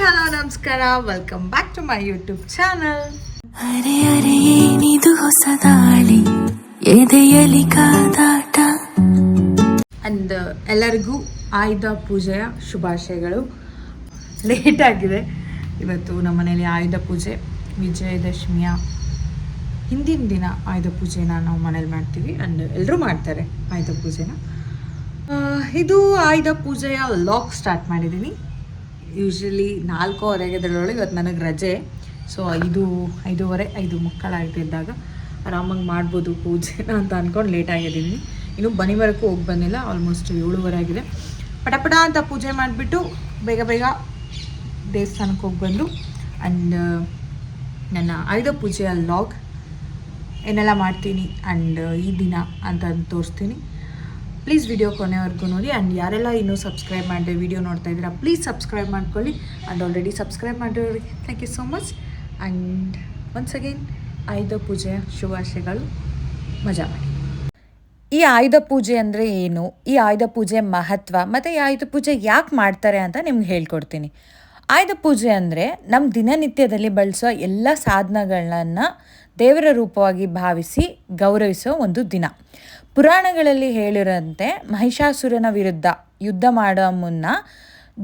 Hello ನಮಸ್ಕಾರ. Welcome back to my YouTube channel ಅರೆ ಅರೆ ಏನಿದು ಹೊಸದಾಳಿ ಎದೆಯಲಿ ಕಾದಾಟ? ಅಂಡ್ ಎಲ್ಲರಿಗೂ ಆಯುಧ ಪೂಜೆಯ ಶುಭಾಶಯಗಳು. ಲೇಟ್ ಆಗಿದೆ. ಇವತ್ತು ನಮ್ಮ ಮನೇಲಿ ಆಯುಧ ಪೂಜೆ ವಿಜಯದಶಮಿಯ ಹಿಂದಿನ ದಿನ ಆಯುಧ ಪೂಜೆನ ನಾವು ಮನೇಲಿ ಮಾಡ್ತೀವಿ ಅಂಡ್ ಎಲ್ಲರೂ ಮಾಡ್ತಾರೆ ಆಯುಧ ಪೂಜೆನ. ಇದು ಆಯುಧ ಪೂಜೆಯ ಲಾಕ್ ಸ್ಟಾರ್ಟ್ ಮಾಡಿದ್ದೀನಿ. ಯೂಶ್ವಲಿ ನಾಲ್ಕೂವರೆಗೆ ಎದ್ದೇಳೋಳು ಇವತ್ತು ನನಗೆ ರಜೆ. ಸೊ ಐದು, ಐದೂವರೆ, ಐದು ಮಕ್ಕಳಾಗ್ತಿದ್ದಾಗ ಆರಾಮಾಗಿ ಮಾಡ್ಬೋದು ಪೂಜೆನ ಅಂತ ಅಂದ್ಕೊಂಡು ಲೇಟ್ ಆಗಿದ್ದೀನಿ. ಇನ್ನು ಬನಿವರೆಗೂ ಹೋಗಿ ಬಂದಿಲ್ಲ ಆಲ್ಮೋಸ್ಟ್ ಏಳುವರೆ ಆಗಿದೆ. ಪಟಪಟ ಅಂತ ಪೂಜೆ ಮಾಡಿಬಿಟ್ಟು ಬೇಗ ಬೇಗ ದೇವಸ್ಥಾನಕ್ಕೆ ಹೋಗಿ ಬಂದು ಆ್ಯಂಡ್ ನನ್ನ ಆಯುಧ ಪೂಜೆಯ ಲಾಗ್ ಏನೆಲ್ಲ ಮಾಡ್ತೀನಿ ಆ್ಯಂಡ್ ಈ ದಿನ ಅಂತ ತೋರಿಸ್ತೀನಿ. ಪ್ಲೀಸ್ ವಿಡಿಯೋ ಕೊನೆವರೆಗೂ ನೋಡಿ. ಆ್ಯಂಡ್ ಯಾರೆಲ್ಲ ಇನ್ನೂ ಸಬ್ಸ್ಕ್ರೈಬ್ ಮಾಡಿದೆ ವಿಡಿಯೋ ನೋಡ್ತಾ ಇದ್ದೀರಾ ಪ್ಲೀಸ್ ಸಬ್ಸ್ಕ್ರೈಬ್ ಮಾಡ್ಕೊಳ್ಳಿ. And already subscribe ಮಾಡಿರೋರಿಗೆ thank you so much and once again ಆಯುಧ ಪೂಜೆಯ ಶುಭಾಶಯಗಳು. ಮಜಾ ಮಾಡಿ. ಈ ಆಯುಧ ಪೂಜೆ ಅಂದರೆ ಏನು? ಈ ಆಯುಧ ಪೂಜೆ ಮಹತ್ವ ಮತ್ತು ಈ ಆಯುಧ ಪೂಜೆ ಯಾಕೆ ಮಾಡ್ತಾರೆ ಅಂತ ನಿಮ್ಗೆ ಹೇಳ್ಕೊಡ್ತೀನಿ. ಆಯುಧ ಪೂಜೆ ಅಂದರೆ ನಮ್ಮ ದಿನನಿತ್ಯದಲ್ಲಿ ಬಳಸೋ ಎಲ್ಲ ಸಾಧನಗಳನ್ನು ದೇವರ ರೂಪವಾಗಿ ಭಾವಿಸಿ ಗೌರವಿಸೋ ಒಂದು ದಿನ. ಪುರಾಣಗಳಲ್ಲಿ ಹೇಳಿರೋಂತೆ ಮಹಿಷಾಸುರನ ವಿರುದ್ಧ ಯುದ್ಧ ಮಾಡುವ ಮುನ್ನ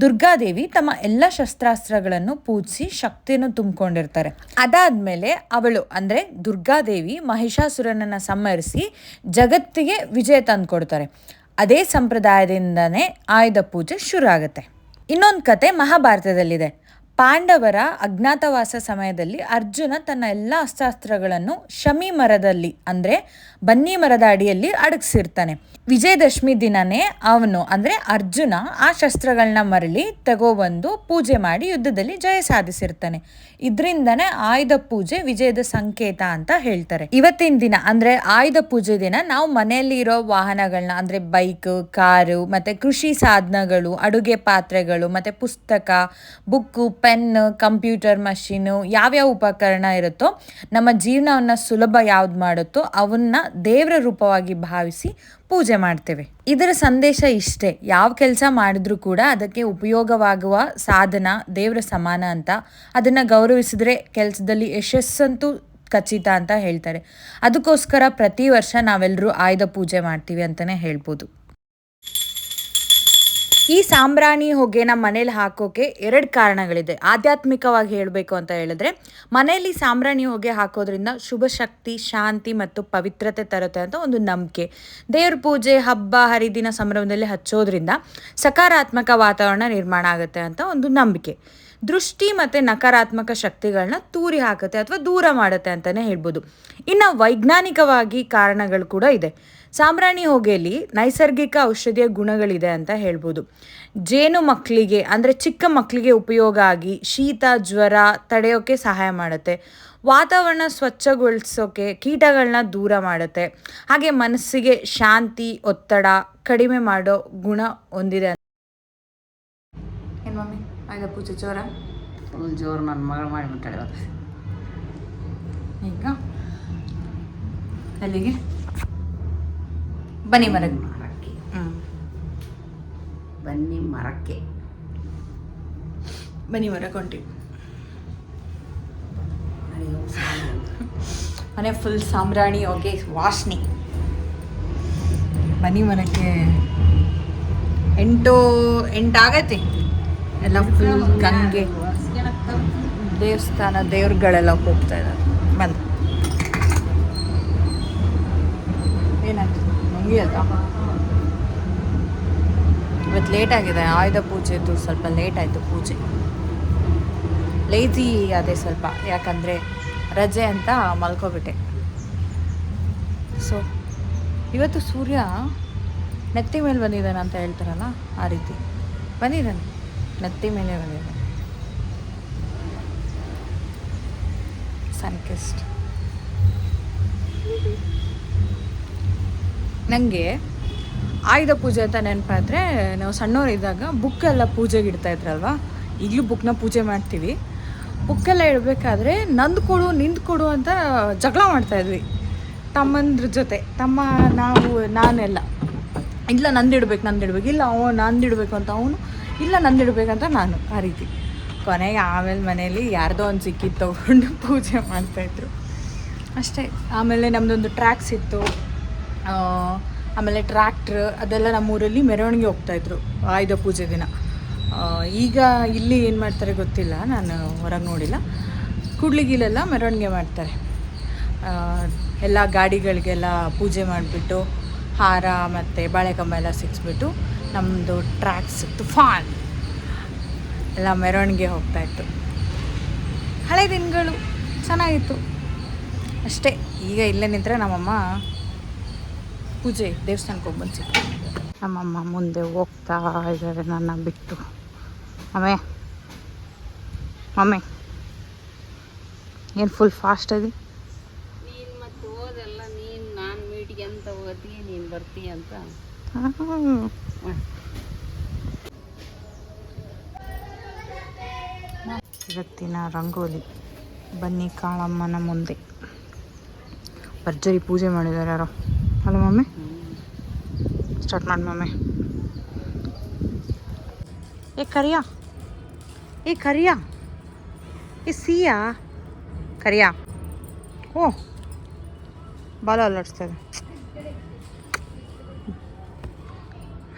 ದುರ್ಗಾದೇವಿ ತಮ್ಮ ಎಲ್ಲ ಶಸ್ತ್ರಾಸ್ತ್ರಗಳನ್ನು ಪೂಜಿಸಿ ಶಕ್ತಿಯನ್ನು ತುಂಬಿಕೊಂಡಿರ್ತಾರೆ. ಅದಾದಮೇಲೆ ಅವಳು ಅಂದರೆ ದುರ್ಗಾದೇವಿ ಮಹಿಷಾಸುರನನ್ನು ಸಂಹರಿಸಿ ಜಗತ್ತಿಗೆ ವಿಜಯ ತಂದುಕೊಡ್ತಾರೆ. ಅದೇ ಸಂಪ್ರದಾಯದಿಂದನೇ ಆಯುಧ ಪೂಜೆ ಶುರು ಆಗುತ್ತೆ ಇನ್ನೊಂದು ಕತೆ ಮಹಾಭಾರತದಲ್ಲಿದೆ. ಪಾಂಡವರ ಅಜ್ಞಾತವಾಸ ಸಮಯದಲ್ಲಿ ಅರ್ಜುನ ತನ್ನ ಎಲ್ಲ ಅಸ್ತ್ರಾಸ್ತ್ರಗಳನ್ನು ಶಮಿ ಮರದಲ್ಲಿ, ಅಂದರೆ ಬನ್ನಿ ಮರದ ಅಡಿಯಲ್ಲಿ ಅಡಗಿಸಿರ್ತಾನೆ. ವಿಜಯದಶಮಿ ದಿನನೇ ಅವನು, ಅಂದರೆ ಅರ್ಜುನ, ಆ ಶಸ್ತ್ರಗಳನ್ನ ಮರಳಿ ತಗೋಬಂದು ಪೂಜೆ ಮಾಡಿ ಯುದ್ಧದಲ್ಲಿ ಜಯ ಸಾಧಿಸಿರ್ತಾನೆ. ಇದರಿಂದನೇ ಆಯುಧ ಪೂಜೆ ವಿಜಯದ ಸಂಕೇತ ಅಂತ ಹೇಳ್ತಾರೆ. ಇವತ್ತಿನ ದಿನ, ಅಂದರೆ ಆಯುಧ ಪೂಜೆ ದಿನ, ನಾವು ಮನೆಯಲ್ಲಿ ಇರೋ ವಾಹನಗಳನ್ನ ಅಂದರೆ ಬೈಕ್, ಕಾರು, ಮತ್ತು ಕೃಷಿ ಸಾಧನಗಳು, ಅಡುಗೆ ಪಾತ್ರೆಗಳು, ಮತ್ತು ಪುಸ್ತಕ, ಬುಕ್ಕು ಪೆನ್, ಕಂಪ್ಯೂಟರ್ ಮಷೀನು ಯಾವ್ಯಾವ ಉಪಕರಣ ಇರುತ್ತೋ ನಮ್ಮ ಜೀವನವನ್ನು ಸುಲಭ ಯಾವ್ದು ಮಾಡುತ್ತೋ ಅವನ್ನ ದೇವರ ರೂಪವಾಗಿ ಭಾವಿಸಿ ಪೂಜೆ ಮಾಡ್ತೇವೆ. ಇದರ ಸಂದೇಶ ಇಷ್ಟೇ. ಯಾವ ಕೆಲಸ ಮಾಡಿದ್ರೂ ಕೂಡ ಅದಕ್ಕೆ ಉಪಯೋಗವಾಗುವ ಸಾಧನ ದೇವರ ಸಮಾನ ಅಂತ ಅದನ್ನು ಗೌರವಿಸಿದ್ರೆ ಕೆಲಸದಲ್ಲಿ ಯಶಸ್ಸಂತೂ ಖಚಿತ ಅಂತ ಹೇಳ್ತಾರೆ. ಅದಕ್ಕೋಸ್ಕರ ಪ್ರತಿ ವರ್ಷ ನಾವೆಲ್ಲರೂ ಆಯುಧ ಪೂಜೆ ಮಾಡ್ತೀವಿ ಅಂತಲೇ ಹೇಳ್ಬೋದು. ಈ ಸಾಂಬ್ರಾಣಿ ಹೊಗೆನ ಮನೇಲಿ ಹಾಕೋಕೆ ಎರಡು ಕಾರಣಗಳಿದೆ. ಆಧ್ಯಾತ್ಮಿಕವಾಗಿ ಹೇಳಬೇಕು ಅಂತ ಹೇಳಿದ್ರೆ ಮನೆಯಲ್ಲಿ ಸಾಂಬ್ರಾಣಿ ಹೊಗೆ ಹಾಕೋದ್ರಿಂದ ಶುಭ ಶಕ್ತಿ, ಶಾಂತಿ ಮತ್ತು ಪವಿತ್ರತೆ ತರುತ್ತೆ ಅಂತ ಒಂದು ನಂಬಿಕೆ. ದೇವ್ರ ಪೂಜೆ, ಹಬ್ಬ, ಹರಿದಿನ ಸಂಭ್ರಮದಲ್ಲಿ ಹಚ್ಚೋದ್ರಿಂದ ಸಕಾರಾತ್ಮಕ ವಾತಾವರಣ ನಿರ್ಮಾಣ ಆಗುತ್ತೆ ಅಂತ ಒಂದು ನಂಬಿಕೆ. ದೃಷ್ಟಿ ಮತ್ತು ನಕಾರಾತ್ಮಕ ಶಕ್ತಿಗಳನ್ನ ತೂರಿ ಹಾಕುತ್ತೆ ಅಥವಾ ದೂರ ಮಾಡುತ್ತೆ ಅಂತಲೇ ಹೇಳ್ಬೋದು. ಇನ್ನು ವೈಜ್ಞಾನಿಕವಾಗಿ ಕಾರಣಗಳು ಕೂಡ ಇದೆ. ಸಾಂಬ್ರಾಣಿ ಹೊಗೆಯಲ್ಲಿ ನೈಸರ್ಗಿಕ ಔಷಧಿಯ ಗುಣಗಳಿದೆ ಅಂತ ಹೇಳ್ಬೋದು. ಜೇನು ಮಕ್ಕಳಿಗೆ ಅಂದರೆ ಚಿಕ್ಕ ಮಕ್ಕಳಿಗೆ ಉಪಯೋಗ ಆಗಿ ಶೀತ, ಜ್ವರ ತಡೆಯೋಕ್ಕೆ ಸಹಾಯ ಮಾಡುತ್ತೆ. ವಾತಾವರಣ ಸ್ವಚ್ಛಗೊಳಿಸೋಕೆ ಕೀಟಗಳನ್ನ ದೂರ ಮಾಡುತ್ತೆ. ಹಾಗೆ ಮನಸ್ಸಿಗೆ ಶಾಂತಿ, ಒತ್ತಡ ಕಡಿಮೆ ಮಾಡೋ ಗುಣ ಹೊಂದಿದೆ ಏನು ಮಮ್ಮಿ? ಆಯ್ತಾ ಪೂಜೆ ಜೋರ? ಫುಲ್ ಜೋರು ನನ್ನ ಮಗಳು ಮಾಡಿಬಿಟ್ಟಾಳೆ ಇವತ್ತು. ಈಗ ಅಲ್ಲಿಗೆ ಬನ್ನಿ ಮರಕ್ಕೆ. ಹ್ಞೂ ಬನ್ನಿ ಮರಕ್ಕೆ. ಬನ್ನಿ ಮರಕ್ಕೆ ಹೊಂಟಿವಿ. ಮನೆ ಫುಲ್ ಸಾಂಬ್ರಾಣಿ ಓಕೆ ವಾಸನೆ. ಬನ್ನಿ ಮರಕ್ಕೆ. ಎಂಟು ಎಂಟಾಗೈತಿ ಎಲ್ಲ ಫುಲ್ ಗಂಗೆ. ದೇವಸ್ಥಾನ ದೇವ್ರುಗಳೆಲ್ಲ ಹೋಗ್ತಾ ಇದ್ದಾರೆ ಬಂದು ಏನಾಯ್ತು? ಇವತ್ತು ಲೇಟ್ ಆಗಿದೆ. ಆಯುಧ ಪೂಜೆದು ಸ್ವಲ್ಪ ಲೇಟ್ ಆಯಿತು ಪೂಜೆ. ಲೇಜಿ ಅದೇ ಸ್ವಲ್ಪ. ಯಾಕಂದರೆ ರಜೆ ಅಂತ ಮಲ್ಕೊಬಿಟ್ಟೆ. ಸೊ ಇವತ್ತು ಸೂರ್ಯ ನೆತ್ತಿ ಮೇಲೆ ಬಂದಿದ್ದಾನೆ ಅಂತ ಹೇಳ್ತಾರಲ್ಲ ಆ ರೀತಿ. ಬಂದಿದ್ದಾನೆ. ನೆತ್ತಿ ಮೇಲೆ ಬಂದಿದೆ. ಸನ್ಕಿಸ್ಟ್ ನನಗೆ ಆಯುಧ ಪೂಜೆ ಅಂತ ನೆನಪಾದರೆ ನಾವು ಸಣ್ಣವರಿದ್ದಾಗ ಬುಕ್ಕೆಲ್ಲ ಪೂಜೆಗೆ ಇಡ್ತಾ ಇದ್ರಲ್ವಾ? ಈಗಲೂ ಬುಕ್ನ ಪೂಜೆ ಮಾಡ್ತೀವಿ. ಬುಕ್ಕೆಲ್ಲ ಇಡಬೇಕಾದ್ರೆ ನಂದು ಕೊಡು, ನಿಂದು ಕೊಡು ಅಂತ ಜಗಳ ಮಾಡ್ತಾಯಿದ್ವಿ ತಮ್ಮಂದ್ರ ಜೊತೆ. ತಮ್ಮ, ನಾವು, ನಾನೆಲ್ಲ. ಇಲ್ಲ ನಂದಿಡ್ಬೇಕು ನಂದಿಡ್ಬೇಕು. ಇಲ್ಲ ಅವ ನಂದಿಡ್ಬೇಕು ಅಂತ ಅವನು ಇಲ್ಲ, ನಂದು ಇಡಬೇಕಂತ ನಾನು ಆ ರೀತಿ. ಕೊನೆಗೆ ಆಮೇಲೆ ಮನೆಯಲ್ಲಿ ಯಾರ್ದೋ ಒಂದು ಸಿಕ್ಕಿದ್ದು ತೊಗೊಂಡು ಪೂಜೆ ಮಾಡ್ತಾಯಿದ್ರು ಅಷ್ಟೇ. ಆಮೇಲೆ ನಮ್ಮದೊಂದು ಟ್ರ್ಯಾಕ್ಸ್ ಇತ್ತು. ಆಮೇಲೆ ಟ್ರ್ಯಾಕ್ಟ್ರ್ ಅದೆಲ್ಲ ನಮ್ಮೂರಲ್ಲಿ ಮೆರವಣಿಗೆ ಹೋಗ್ತಾಯಿದ್ರು ಆಯುಧ ಪೂಜೆ ದಿನ. ಈಗ ಇಲ್ಲಿ ಏನು ಮಾಡ್ತಾರೆ ಗೊತ್ತಿಲ್ಲ, ನಾನು ಹೊರಗೆ ನೋಡಿಲ್ಲ. ಕೂಡ್ಲಿಗಿಲೆಲ್ಲ ಮೆರವಣಿಗೆ ಮಾಡ್ತಾರೆ. ಎಲ್ಲ ಗಾಡಿಗಳಿಗೆಲ್ಲ ಪೂಜೆ ಮಾಡಿಬಿಟ್ಟು, ಹಾರ ಮತ್ತು ಬಾಳೆಕಂಬ ಎಲ್ಲ ಸಿಕ್ಸ್ಬಿಟ್ಟು ನಮ್ಮದು ಟ್ರ್ಯಾಕ್ಸ್ ತುಫಾನ್. ಎಲ್ಲ ಮೆರವಣಿಗೆ ಹೋಗ್ತಾಯಿತ್ತು ಹಳೆ ದಿನಗಳು ಚೆನ್ನಾಗಿತ್ತು. ಅಷ್ಟೇ, ಈಗ ಇಲ್ಲೇ ನಿಂತರೆ ನಮ್ಮಮ್ಮ ಪೂಜೆ, ದೇವಸ್ಥಾನಕ್ಕೆ ಹೋಗಿ ಬಂದು ನಮ್ಮಮ್ಮ ಮುಂದೆ ಹೋಗ್ತಾ ಇದ್ದಾರೆ ನನ್ನ ಬಿಟ್ಟು. ಅಮ್ಮೆ ಮಮ್ಮಿ ಏನು ಫುಲ್ ಫಾಸ್ಟ್ ಅದಿ ನೀನು ಮತ್ತೆ ಹೋದಲ್ಲ, ನೀನು ನಾನು ಮೀಟಿಗೆ ಅಂತ ಹೋಗ್ತೀಯ ನೀನು ಬರ್ತೀಯ ಅಂತ. ಇವತ್ತಿನ ರಂಗೋಲಿ. ಬನ್ನಿ ಕಾಳಮ್ಮನ ಮುಂದೆ. ಭರ್ಜರಿ ಪೂಜೆ ಮಾಡಿದ್ದಾರೆ ಯಾರೋ. ಅಲ್ಲ ಮಮ್ಮಿ? ಸ್ಟಾರ್ಟ್ ಮಾಡಿ ಮಮ್ಮಿ. ಏ, ಕರಿಯಾ? ಏ ಕರಿಯಾ? ಏ, ಸಿಯಾ? ಕರಿಯಾ? ಓ, ಬಾಲ ಅಲ್ಲಾಡಿಸ್ತದೆ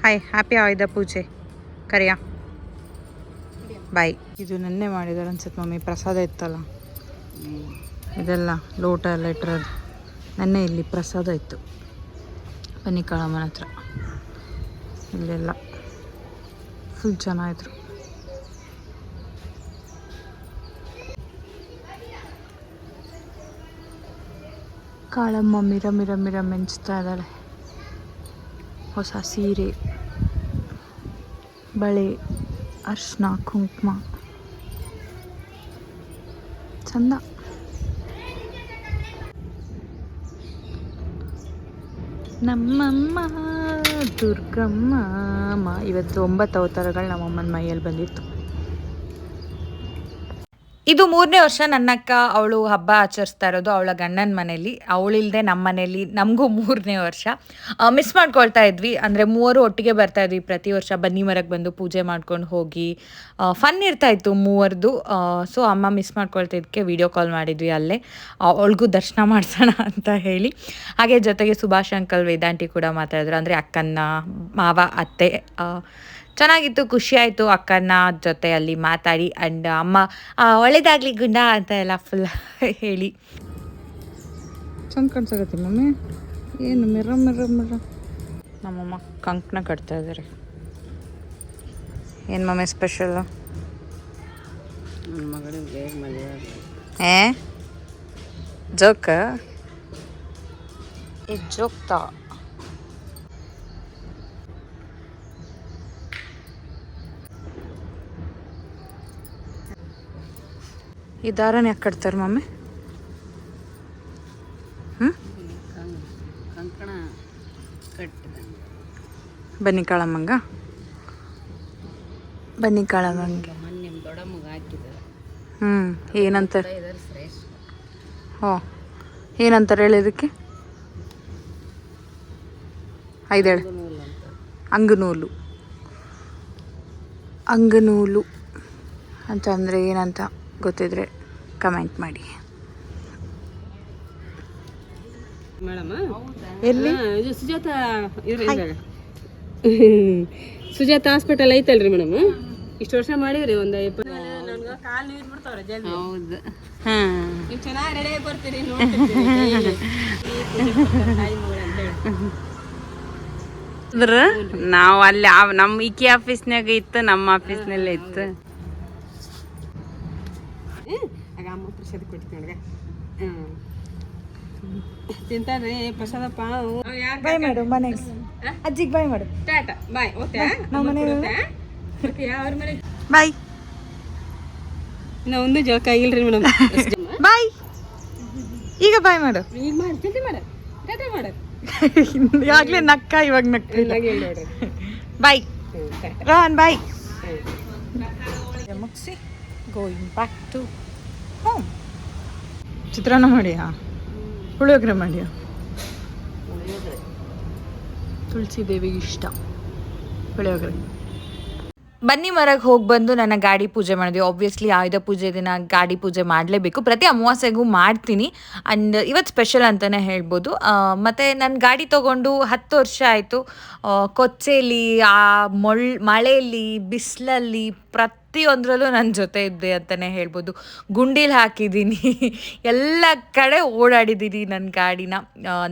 ಹಾಯ್ ಹ್ಯಾಪಿ ಆಯ್ದ ಪೂಜೆ ಕರಿಯಾ ಬಾಯ್ ಇದು ನೆನ್ನೆ ಮಾಡಿದ್ದಾರೆ ಅನ್ಸುತ್ತೆ ಮಮ್ಮಿ, ಪ್ರಸಾದ ಇತ್ತಲ್ಲ? ಇದೆಲ್ಲ ಲೋಟ ಎಲ್ಲ ಇಟ್ಟಿರೋದು ನೆನ್ನೆ ಇಲ್ಲಿ ಪ್ರಸಾದ ಇತ್ತು. ಬನ್ನಿ ಕಾಳಮ್ಮನ ಹತ್ರ. ಇಲ್ಲೆಲ್ಲ ಫುಲ್ ಜನ ಇದ್ರು. ಕಾಳಮ್ಮ ಮಿರ ಮಿರ ಮಿರ ಮೆಂಚ್ತಾ ಇದ್ದಾಳೆ. ಹೊಸ ಸೀರೆ ಬಳೆ ಅರ್ಶಿನ ಕುಂಕುಮ. ಚಂದ. ನಮ್ಮಮ್ಮ ದುರ್ಗಮ್ಮ ಇವತ್ತು ಒಂಬತ್ತು ಅವತಾರಗಳು ನಮ್ಮಮ್ಮನ ಮೈಯಲ್ಲಿ ಬಂದಿತ್ತು. ಇದು ಮೂರನೇ ವರ್ಷ ನನ್ನಕ್ಕ ಅವಳು ಹಬ್ಬ ಆಚರಿಸ್ತಾ ಇರೋದು ಅವಳ ಗಂಡನ ಮನೆಯಲ್ಲಿ ಅವಳಿಲ್ಲದೆ ನಮ್ಮ ಮನೇಲಿ ನಮಗೂ ಮೂರನೇ ವರ್ಷ. ಮಿಸ್ ಮಾಡ್ಕೊಳ್ತಾ ಇದ್ವಿ. ಅಂದರೆ ಮೂವರು ಒಟ್ಟಿಗೆ ಬರ್ತಾ ಇದ್ವಿ. ಪ್ರತಿ ವರ್ಷ ಬನ್ನಿ ಮರಕ್ಕೆ ಬಂದು ಪೂಜೆ ಮಾಡ್ಕೊಂಡು ಹೋಗಿ. ಫನ್ ಇರ್ತಾ ಇತ್ತು ಮೂವರ್ದು. ಸೊ ಅಮ್ಮ ಮಿಸ್ ಮಾಡ್ಕೊಳ್ತಿದ್ದಕ್ಕೆ ವಿಡಿಯೋ ಕಾಲ್ ಮಾಡಿದ್ವಿ ಅಲ್ಲೇ. ಅವಳಿಗೂ ದರ್ಶನ ಮಾಡಿಸೋಣ ಅಂತ ಹೇಳಿ. ಹಾಗೆ ಜೊತೆಗೆ ಸುಭಾಷ್ ಅಂಕಲ್ ವೇದಾಂತಿ ಕೂಡ ಮಾತಾಡಿದ್ರು. ಅಂದರೆ ಅಕ್ಕನ್ನ, ಮಾವ, ಅತ್ತೆ ಚೆನ್ನಾಗಿತ್ತು ಖುಷಿ ಆಯಿತು ಅಕ್ಕನ ಜೊತೆ ಅಲ್ಲಿ ಮಾತಾಡಿ ಆ್ಯಂಡ್ ಅಮ್ಮ ಒಳ್ಳೇದಾಗಲಿ ಒಳ್ಳೇದಾಗ್ಲಿ ಗುಂಡ ಅಂತ ಎಲ್ಲ ಫುಲ್ ಹೇಳಿ. ಚಂದ ಕಾಣಿಸ್ತಿ ಮಮ್ಮಿ. ಏನು ಮಿರ ಮಿರ ಮಿರ ನಮ್ಮಮ್ಮ ಕಂಕಣ ಕಟ್ತಾ ಇದ್ದಾರೆ ಏನು ಮಮ್ಮಿ ಸ್ಪೆಷಲ್ಲು ಏ? ಜೋಕ? ಏ ಜೋಕ್ತಾ? ಈ ದಾರನ ಯಾಕೆ ಕಟ್ತಾರೆ ಮಮ್ಮಿ ಬನ್ನಿ ಕಾಳಮ್ಮಂಗ. ಬನ್ನಿ ಕಾಳಮ್ಮಂಗ. ಹ್ಞೂ ಏನಂತಾರೆ ಶ್ರೇಷ್ಠ. ಹೋ ಏನಂತಾರೆ ಹೇಳಿ ಇದಕ್ಕೆ? ಐದೇಳು ನೂಲು ಅಂಗನೂಲು. ಅಂಗನೂಲು. ಅಂತಂದರೆ ಏನಂತ? ಗೊತ್ತಿದ್ರೆ ಕಮೆಂಟ್ ಮಾಡಿ. ಎಲ್ಲಿ? ಸುಜಾತ ಇದ್ರಿ ಸುಜಾತ ಹಾಸ್ಪಿಟಲ್ ಐತಲ್ರಿ ಮೇಡಮ್? ಇಷ್ಟು ವರ್ಷ ಮಾಡಿವ್ರಿ ಒಂದು ಹೌದು. ನೀವು ಚೆನ್ನಾಗಿ ರೆಡಿ ಬರ್ತೀರಿ ಅಂದ್ರ ನಾವು ಅಲ್ಲಿ ನಮ್ಮ ಇಕಿ ಆಫೀಸ್ನಾಗ ಇತ್ತು ನಮ್ಮ ಆಫೀಸ್ನಲ್ಲೇ ಇತ್ತು. ಆಗ ಅಮ್ಮ ಪ್ರಸಾದ ಕೊಡ್ತೀನಿ ನೋಡ್ಗ. ತಿಂತಾನೆ ಪ್ರಸಾದಪ್ಪ. ಬಾಯ್ ಮಾಡು ಮನೆಗೆ. ಅಜ್ಜಿಗೆ ಬಾಯ್ ಮಾಡು. ಟಾಟಾ ಬಾಯ್. ಓಕೆ ನಮ್ಮ ಮನೆ ಅವ್ರ ಮನೆ? ಬಾಯ್. ನಾ ಒಂದು ಜೋಕ್ ಆಗಿಲ್ರಿ ಮೇಡಮ್. ಬಾಯ್. ಈಗ ಬಾಯ್ ಮಾಡು. ಈಗ ಮಾಡಿ ತಿಂತಿ ಮಾಡ. ಟಾಟಾ ಮಾಡ. ಆಗ್ಲೇ ನಕ್ಕ ಇವಾಗ ನಕ್ಕ ಬಾಯ್. ರಾನ್ ಬಾಯ್. ಮುಗಿಸಿ. Going back to home chitranna ಮಾಡಿಯಾ? Puliyogare ಮಾಡಿಯಾ? ತುಳಸಿ ದೇವಿಗೆ ಇಷ್ಟ. ಪುಳಿಯೋಗರೆ. ಬನ್ನಿ ಮರಕ್ಕೆ ಹೋಗಿ ಬಂದು ನನ್ನ ಗಾಡಿ ಪೂಜೆ ಮಾಡಿದ್ವಿ. ಆಬ್ವಿಯಸ್ಲಿ ಆಯುಧ ಪೂಜೆ ದಿನ ಗಾಡಿ ಪೂಜೆ ಮಾಡಲೇಬೇಕು. ಪ್ರತಿ ಅಮಾವಾಸ್ಯೆಗೂ ಮಾಡ್ತೀನಿ. ಆ್ಯಂಡ್ ಇವತ್ತು ಸ್ಪೆಷಲ್ ಅಂತಲೇ ಹೇಳ್ಬೋದು. ಮತ್ತು ನನ್ನ ಗಾಡಿ ತೊಗೊಂಡು ಹತ್ತು ವರ್ಷ ಆಯಿತು. ಕೊಚ್ಚೆಯಲ್ಲಿ ಆ, ಮೊಳ್ ಮಳೆಯಲ್ಲಿ ಬಿಸಿಲಲ್ಲಿ ಪ್ರತಿಯೊಂದರಲ್ಲೂ ನನ್ನ ಜೊತೆ ಇದ್ದೆ ಅಂತಲೇ ಹೇಳ್ಬೋದು. ಗುಂಡೀಲಿ ಹಾಕಿದ್ದೀನಿ. ಎಲ್ಲ ಕಡೆ ಓಡಾಡಿದ್ದೀನಿ ನನ್ನ ಗಾಡಿನ.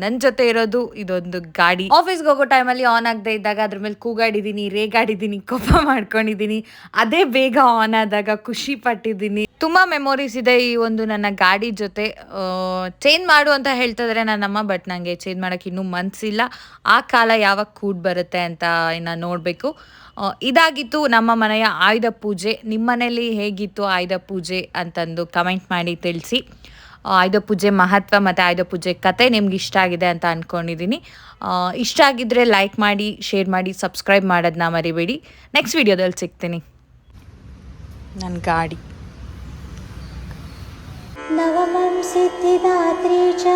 ನನ್ನ ಜೊತೆ ಇರೋದು ಇದೊಂದು ಗಾಡಿ. ಆಫೀಸ್ಗೆ ಹೋಗೋ ಟೈಮಲ್ಲಿ ಆನ್ ಆಗದೆ ಇದ್ದಾಗ ಅದ್ರ ಮೇಲೆ ಕೂಗಾಡಿದ್ದೀನಿ, ರೇಗಾಡಿದ್ದೀನಿ, ಕೋಪ ಮಾಡ್ಕೊಂಡಿದ್ದೀನಿ. ಅದೇ ಬೇಗ ಆನ್ ಆದಾಗ ಖುಷಿ ಪಟ್ಟಿದ್ದೀನಿ. ತುಂಬ ಮೆಮೊರೀಸ್ ಇದೆ ಈ ಒಂದು ನನ್ನ ಗಾಡಿ ಜೊತೆ. ಚೇಂಜ್ ಮಾಡು ಅಂತ ಹೇಳ್ತಿದ್ರೆ ನನ್ನಮ್ಮ ಬಟ್ ನನಗೆ ಚೇಂಜ್ ಮಾಡೋಕ್ಕೆ ಇನ್ನೂ ಮನಸ್ಸಿಲ್ಲ ಆ ಕಾಲ ಯಾವಾಗ ಕೂಡ್ ಬರುತ್ತೆ ಅಂತ ಇನ್ನು ನೋಡಬೇಕು. ಇದಾಗಿತ್ತು ನಮ್ಮ ಮನೆಯ ಆಯುಧ ಪೂಜೆ. ನಿಮ್ಮನೇಲಿ ಹೇಗಿತ್ತು ಆಯುಧ ಪೂಜೆ ಅಂತಂದು ಕಮೆಂಟ್ ಮಾಡಿ ತಿಳಿಸಿ. ಆಯುಧ ಪೂಜೆ ಮಹತ್ವ ಮತ್ತು ಆಯುಧ ಪೂಜೆ ಕತೆ ನಿಮ್ಗೆ ಇಷ್ಟ ಆಗಿದೆ ಅಂತ ಅಂದ್ಕೊಂಡಿದ್ದೀನಿ ಇಷ್ಟ ಆಗಿದ್ದರೆ ಲೈಕ್ ಮಾಡಿ ಶೇರ್ ಮಾಡಿ ಸಬ್ಸ್ಕ್ರೈಬ್ ಮಾಡೋದನ್ನ ಮರಿಬೇಡಿ. ನೆಕ್ಸ್ಟ್ ವಿಡಿಯೋದಲ್ಲಿ ಸಿಗ್ತೀನಿ. ನನ್ನ ಗಾಡಿ. ನವಮಂ ಸಿದ್ಧಿದಾತ್ರಿ ಚ